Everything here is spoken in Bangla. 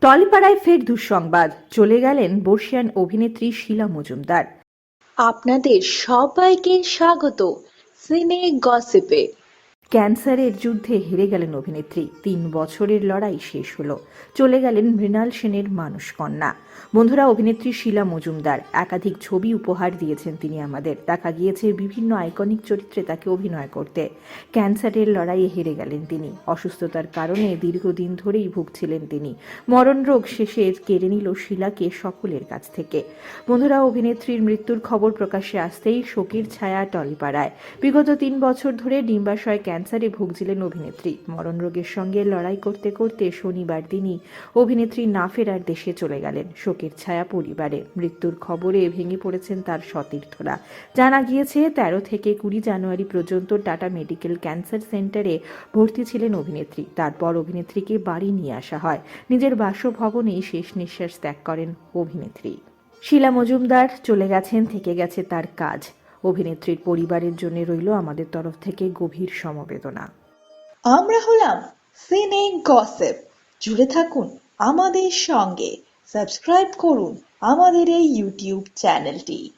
টলিপাড়ায় ফের দুঃসংবাদ। চলে গেলেন বর্ষিয়ান অভিনেত্রী শিলা মজুমদার। আপনাদের সবাইকে স্বাগত। সিনে গসিপে। ক্যান্সারের যুদ্ধে হেরে গেলেন অভিনেত্রী। তিন বছরের লড়াই শেষ হলো। চলে গেলেন মৃণাল সেনের মানুষ কন্যা বন্ধুরা, অভিনেত্রী শিলা মজুমদার একাধিক ছবি উপহার দিয়েছেন তিনি আমাদের। দেখা গিয়েছে বিভিন্ন আইকনিক চরিত্রে তাকে অভিনয় করতে। ক্যান্সারের লড়াইয়ে হেরে গেলেন তিনি। অসুস্থতার কারণে দীর্ঘদিন ধরেই ভুগছিলেন তিনি। মরণ রোগ শেষে কেড়ে নিল শিলাকে সকলের কাছ থেকে। বন্ধুরা, অভিনেত্রীর মৃত্যুর খবর প্রকাশ্যে আসতেই শোকের ছায়া টলিপাড়ায়। বিগত তিন বছর ধরে ডিম্বাশয় ভুগছিলেন অভিনেত্রী। মরণ রোগের সঙ্গে লড়াই করতে করতে শনিবার দিনই অভিনেত্রী না ফেরার দেশে চলে গেলেন। শোকের ছায়া পরিবারে। মৃত্যুর খবরে ভেঙে পড়েছেন তার সতীর্থরা। জানা গিয়েছে, তেরো থেকে কুড়ি জানুয়ারি পর্যন্ত টাটা মেডিকেল ক্যান্সার সেন্টারে ভর্তি ছিলেন অভিনেত্রী। তারপর অভিনেত্রীকে বাড়ি নিয়ে আসা হয়। নিজের বাসভবনেই শেষ নিঃশ্বাস ত্যাগ করেন অভিনেত্রী। শিলা মজুমদার চলে গেছেন, থেকে গেছে তার কাজ। অভিনেত্রীর পরিবারের জন্য রইল আমাদের তরফ থেকে গভীর সমবেদনা। আমরা হলাম সিনে গসেপ। জুড়ে থাকুন আমাদের সঙ্গে। সাবস্ক্রাইব করুন আমাদের এই ইউটিউব চ্যানেলটি।